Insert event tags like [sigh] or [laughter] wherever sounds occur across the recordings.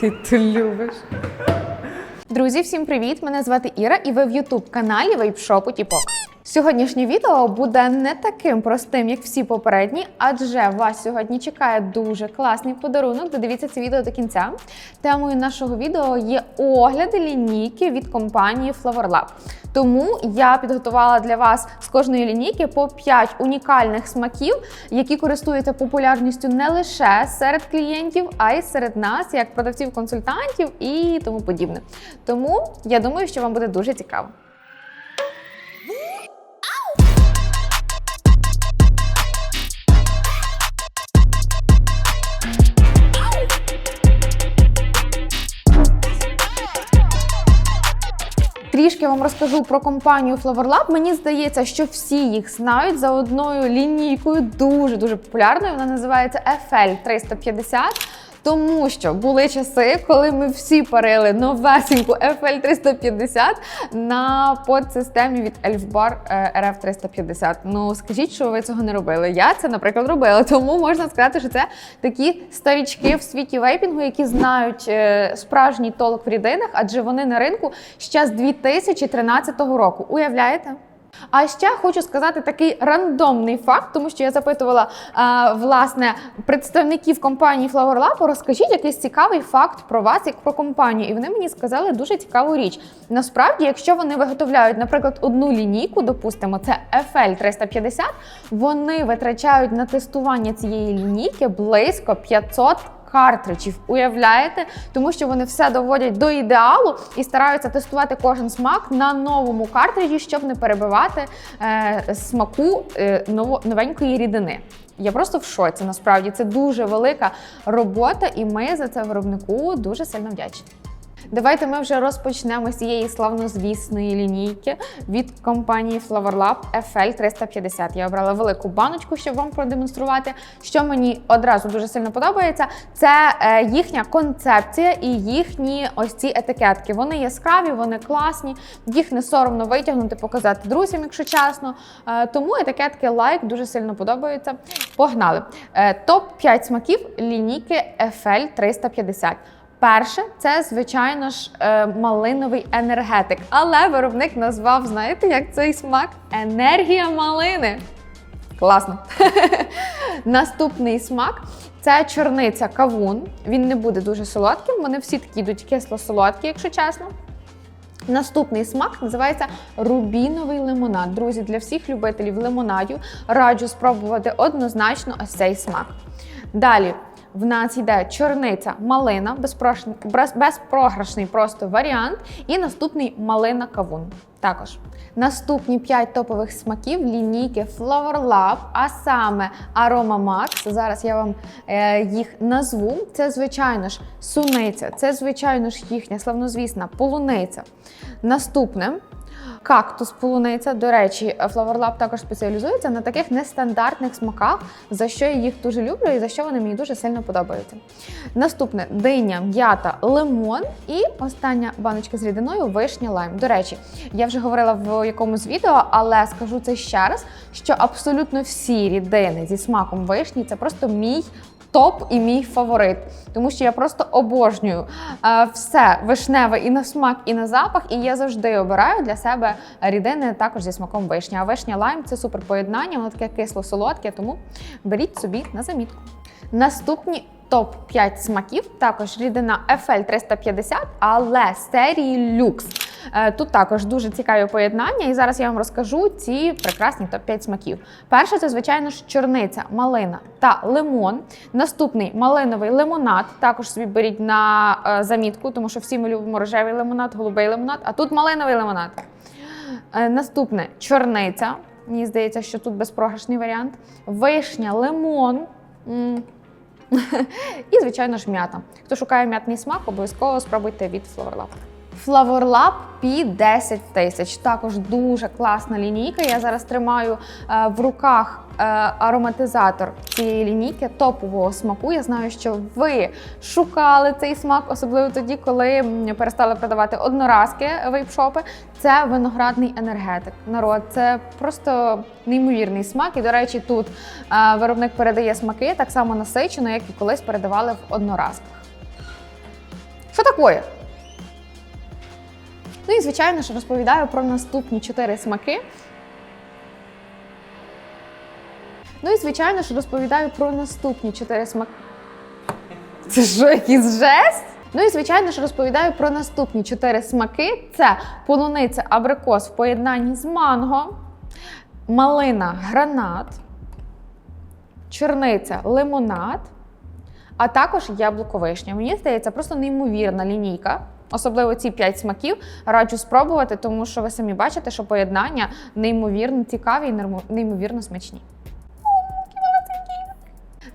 Ти ти любиш. Друзі, всім привіт! Мене звати Іра, і ви в Ютуб каналі Вейпшопу Тіпок. Сьогоднішнє відео буде не таким простим, як всі попередні, адже вас сьогодні чекає дуже класний подарунок. Додивіться це відео до кінця. Темою нашого відео є огляди лінійки від компанії FlowerLab. Тому я підготувала для вас з кожної лінійки по 5 унікальних смаків, які користуються популярністю не лише серед клієнтів, а й серед нас, як продавців-консультантів і тому подібне. Тому я думаю, що вам буде дуже цікаво. Трішки вам розкажу про компанію FlowerLab. Мені здається, що всі їх знають за одною лінійкою, дуже дуже популярною. Вона називається FL 350. Тому що були часи, коли ми всі парили новесеньку FL 350 на подсистемі від Elfbar RF 350. Ну скажіть, що ви цього не робили. Я це, наприклад, робила. Тому можна сказати, що це такі старічки в світі вейпінгу, які знають е, справжній толк в рідинах, адже вони на ринку ще з 2013 року. Уявляєте? А ще хочу сказати такий рандомний факт, тому що я запитувала а, власне представників компанії Flower Lab, розкажіть якийсь цікавий факт про вас, як про компанію. І вони мені сказали дуже цікаву річ. Насправді, якщо вони виготовляють, наприклад, одну лінійку, допустимо, це FL 350, вони витрачають на тестування цієї лінійки близько 500 картриджів. Уявляєте? Тому що вони все доводять до ідеалу і стараються тестувати кожен смак на новому картриджі, щоб не перебивати е, смаку е, ново, новенької рідини. Я просто в шоці. Насправді це дуже велика робота, і ми за це виробнику дуже сильно вдячні. Давайте ми вже розпочнемо з цієї славнозвісної лінійки від компанії FlowerLab FL 350. Я обрала велику баночку, щоб вам продемонструвати. Що мені одразу дуже сильно подобається, це е, їхня концепція і їхні ось ці етикетки. Вони яскраві, вони класні, їх не соромно витягнути, показати друзям, якщо чесно. Е, тому етикетки лайк дуже сильно подобаються. Погнали! Е, Топ 5 смаків лінійки FL 350. Перше, це, звичайно ж, е, малиновий енергетик. Але виробник назвав, знаєте, як цей смак? Енергія малини. Класно. [laughs] Наступний смак це чорниця кавун. Він не буде дуже солодким. Вони всі такі йдуть кисло-солодкі, якщо чесно. Наступний смак називається рубіновий лимонад. Друзі, для всіх любителів лимонадів раджу спробувати однозначно ось цей смак. Далі в нас йде чорниця малина, безпрограшний, просто варіант. І наступний малина кавун. Також наступні 5 топових смаків лінійки Flower Lab, а саме Aroma Max. Зараз я вам е, їх назву. Це, звичайно ж, суниця, це, звичайно ж, їхня славнозвісна полуниця. Наступне Кактус полуниця. До речі, Lab також спеціалізується на таких нестандартних смаках, за що я їх дуже люблю і за що вони мені дуже сильно подобаються. Наступне диня, м'ята, лимон і остання баночка з рідиною вишня лайм. До речі, я вже говорила в якомусь відео, але скажу це ще раз: що абсолютно всі рідини зі смаком вишні це просто мій топ і мій фаворит, тому що я просто обожнюю е, все вишневе і на смак, і на запах. І я завжди обираю для себе рідини також зі смаком вишня. А вишня лайм це супер поєднання, воно таке кисло-солодке, тому беріть собі на замітку. Наступні топ-5 смаків, також рідина FL 350, але серії люкс. Е, Тут також дуже цікаві поєднання, і зараз я вам розкажу ці прекрасні топ-5 смаків. Перше, це, звичайно ж, чорниця, малина та лимон. Наступний малиновий лимонад. Також собі беріть на е, замітку, тому що всі ми любимо рожевий лимонад, голубий лимонад, а тут малиновий лимонад. Е, Наступне чорниця. Мені здається, що тут безпрограшний варіант. Вишня, лимон. [laughs] І, звичайно ж, м'ята. Хто шукає м'ятний смак, обов'язково спробуйте від Flower. Flower Lab P10 тисяч. Також дуже класна лінійка. Я зараз тримаю е, в руках е, ароматизатор цієї лінійки топового смаку. Я знаю, що ви шукали цей смак, особливо тоді, коли перестали продавати одноразки вейпшопи. Це виноградний енергетик. Народ, це просто неймовірний смак. І, до речі, тут е, виробник передає смаки так само насичено, як і колись передавали в одноразках. Що таке? Ну і звичайно ж розповідаю про наступні чотири смаки. Ну і звичайно ж розповідаю про наступні чотири смаки. Це що, якийсь жест? Ну і звичайно ж розповідаю про наступні чотири смаки: це полуниця абрикос в поєднанні з манго, малина гранат, чорниця лимонад, а також яблуко вишня. Мені здається, просто неймовірна лінійка. Особливо ці п'ять смаків раджу спробувати, тому що ви самі бачите, що поєднання неймовірно цікаві і неймовірно смачні.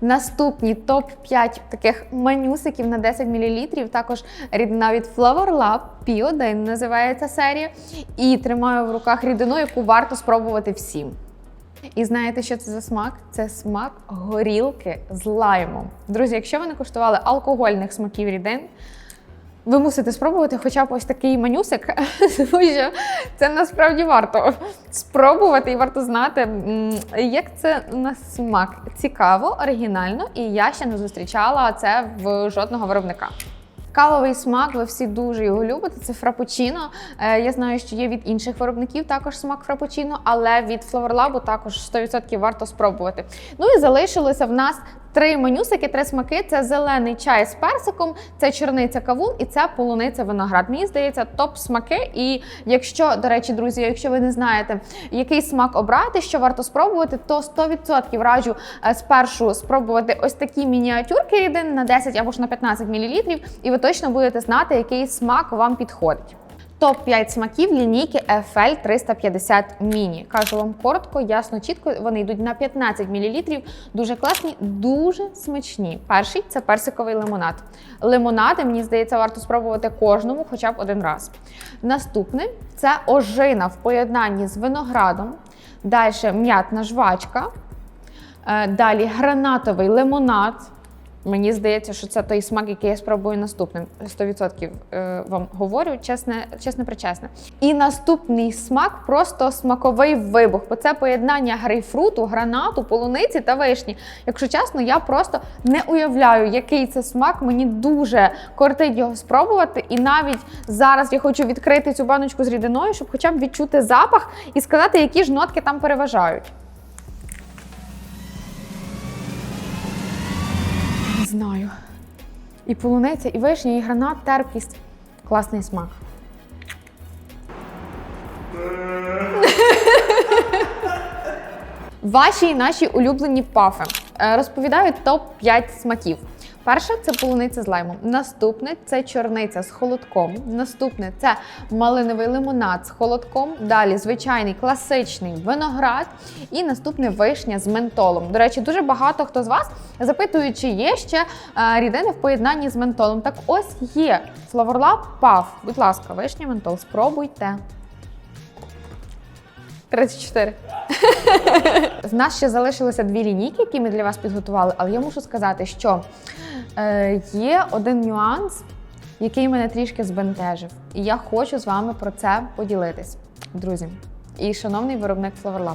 Наступні топ-5 таких манюсиків на 10 мл. Також рідина від Flower Lab P1 називається серія. І тримаю в руках рідину, яку варто спробувати всім. І знаєте, що це за смак? Це смак горілки з лаймом. Друзі, якщо ви не куштували алкогольних смаків рідин, ви мусите спробувати хоча б ось такий манюсик, [laughs] тому що це насправді варто спробувати і варто знати, як це на смак. Цікаво, оригінально, і я ще не зустрічала це в жодного виробника. Кавовий смак, ви всі дуже його любите. Це фрапучино. Е, Я знаю, що є від інших виробників також смак фрапучино, але від Lab також 100% варто спробувати. Ну і залишилося в нас три менюсики, три смаки: це зелений чай з персиком, це чорниця кавун і це полуниця виноград. Мені здається, топ смаки. І якщо, до речі, друзі, якщо ви не знаєте, який смак обрати, що варто спробувати, то 100% раджу е, спершу спробувати ось такі мініатюрки рідин на 10 або ж на 15 мл, і ви точно будете знати, який смак вам підходить. Топ-5 смаків лінійки FL 350 Mini. Кажу вам коротко, ясно, чітко. Вони йдуть на 15 мл. Дуже класні, дуже смачні. Перший це персиковий лимонад. Лимонади, мені здається, варто спробувати кожному хоча б один раз. Наступний це ожина в поєднанні з виноградом. Далі м'ятна жвачка. Е, Далі гранатовий лимонад. Мені здається, що це той смак, який я спробую наступним. 100% е, вам говорю, чесне, чесне причесне. І наступний смак просто смаковий вибух, бо це поєднання грейпфруту, гранату, полуниці та вишні. Якщо чесно, я просто не уявляю, який це смак. Мені дуже кортить його спробувати. І навіть зараз я хочу відкрити цю баночку з рідиною, щоб хоча б відчути запах і сказати, які ж нотки там переважають. Знаю. І полуниця, і вишня, і гранат, терпкість. Класний смак. Ваші і наші улюблені пафи. Е, Розповідаю топ-5 смаків. Перше це полуниця з лаймом. Наступне це чорниця з холодком. Наступне це малиновий лимонад з холодком. Далі звичайний класичний виноград. І наступне вишня з ментолом. До речі, дуже багато хто з вас запитують, чи є ще е, рідини в поєднанні з ментолом. Так ось є. Флаворлаб пав. Будь ласка, вишня ментол. Спробуйте. 34. З нас ще залишилося дві лінійки, які ми для вас підготували, але я мушу сказати, що е, є один нюанс, який мене трішки збентежив. І я хочу з вами про це поділитись, друзі. І шановний виробник Flower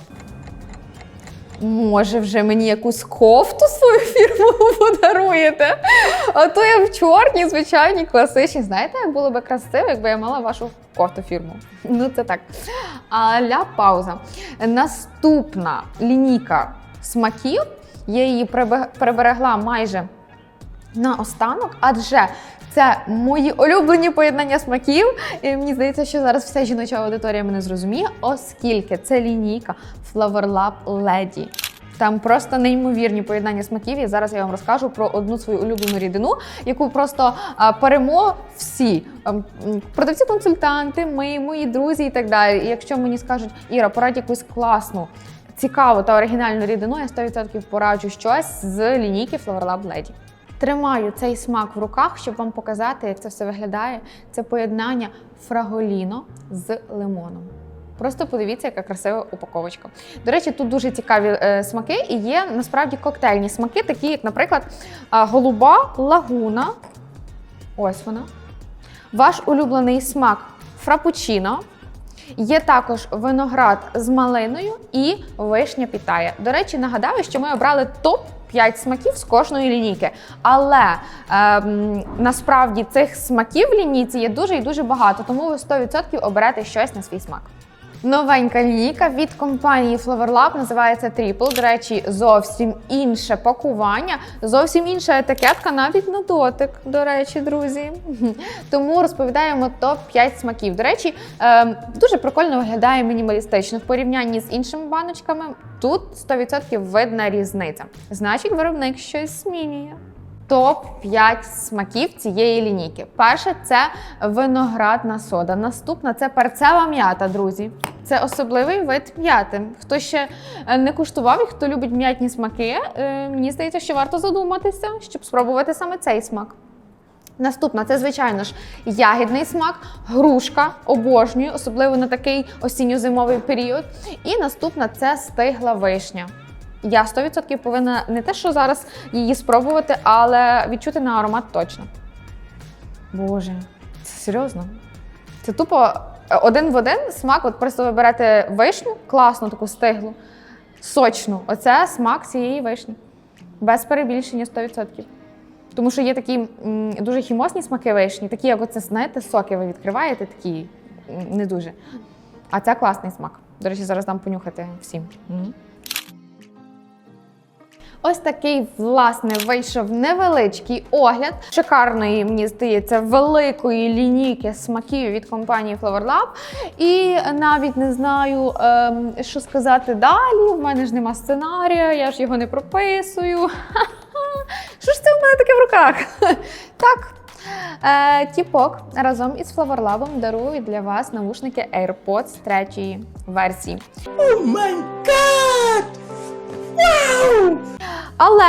Може, вже мені якусь кофту свою фірмову подаруєте? А то я в чорній, звичайній, класичній. Знаєте, як було би красиво, якби я мала вашу кофту фірму. Ну, це так. Аля пауза. Наступна лінійка смаків. Я її приберегла майже на останок, адже це мої улюблені поєднання смаків. І мені здається, що зараз вся жіноча аудиторія мене зрозуміє, оскільки це лінійка Flower Lab Lady. Там просто неймовірні поєднання смаків. І зараз я вам розкажу про одну свою улюблену рідину, яку просто перемо всі ем, продавці-консультанти, ми, мої друзі і так далі. І якщо мені скажуть, Іра, порадь якусь класну, цікаву та оригінальну рідину, я 100% пораджу щось з лінійки Flower Lab Lady. Тримаю цей смак в руках, щоб вам показати, як це все виглядає. Це поєднання фраголіно з лимоном. Просто подивіться, яка красива упаковочка. До речі, тут дуже цікаві е, смаки і є насправді коктейльні смаки, такі як, наприклад, голуба лагуна. Ось вона. Ваш улюблений смак фрапучино. Є також виноград з малиною і вишня питає. До речі, нагадаю, що ми обрали топ 5 смаків з кожної лінійки. Але ем, насправді цих смаків в лінійці є дуже і дуже багато, тому ви 100% оберете щось на свій смак. Новенька лінійка від компанії Flavor Lab називається Triple. До речі, зовсім інше пакування, зовсім інша етикетка, навіть на дотик. До речі, друзі. [laughs] Тому розповідаємо топ-5 смаків. До речі, ем, дуже прикольно виглядає мінімалістично в порівнянні з іншими баночками. Тут 100% видна різниця. Значить, виробник щось змінює. Топ-5 смаків цієї лінійки. Перше це виноградна сода. Наступна це перцева м'ята, друзі. Це особливий вид м'яти. Хто ще е, не куштував і хто любить м'ятні смаки, е, мені здається, що варто задуматися, щоб спробувати саме цей смак. Наступна це, звичайно ж, ягідний смак, грушка, обожнюю, особливо на такий осінньо-зимовий період. І наступна це стигла вишня. Я 100% повинна не те, що зараз її спробувати, але відчути на аромат точно. Боже, це серйозно? Це тупо е, один в один смак. От просто ви берете вишню, класну таку стиглу, сочну. Оце смак цієї вишні. Без перебільшення 100%. Тому що є такі м, дуже хімосні смаки вишні, такі, як оце, знаєте, соки ви відкриваєте, такі м, не дуже. А це класний смак. До речі, зараз дам понюхати всім. Ось такий, власне, вийшов невеличкий огляд шикарної, мені здається, великої лінійки смаків від компанії Flavor Lab. І навіть не знаю, ем, що сказати далі. В мене ж нема сценарія, я ж його не прописую. [laughs] Що ж це у мене таке в руках? [laughs] Так. Е, Тіпок разом із Lab дарує для вас навушники AirPods третьої версії. Але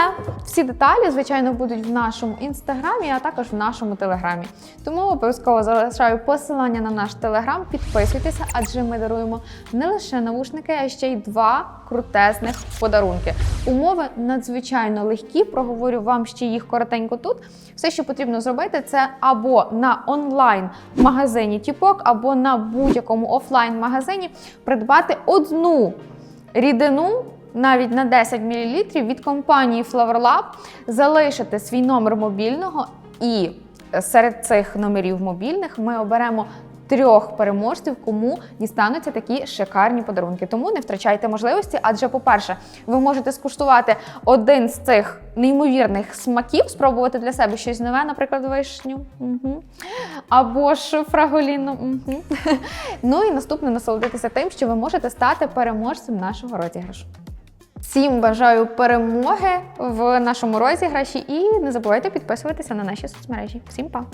всі деталі, звичайно, будуть в нашому інстаграмі, а також в нашому телеграмі. Тому обов'язково залишаю посилання на наш телеграм. Підписуйтеся, адже ми даруємо не лише навушники, а ще й два крутезних подарунки. Умови надзвичайно легкі. Проговорю вам ще їх коротенько тут. Все, що потрібно зробити, це або на онлайн-магазині Тіпок, або на будь-якому офлайн-магазині придбати одну рідину навіть на 10 мл від компанії Flavor Lab, залишити свій номер мобільного, і серед цих номерів мобільних ми оберемо трьох переможців, кому дістануться такі шикарні подарунки. Тому не втрачайте можливості, адже, по-перше, ви можете скуштувати один з цих неймовірних смаків, спробувати для себе щось нове, наприклад, вишню. Угу. Або ж фраголіну. Угу. [laughs] Ну і наступне насолодитися тим, що ви можете стати переможцем нашого розіграшу. Всім бажаю перемоги в нашому розіграші і не забувайте підписуватися на наші соцмережі. Всім па!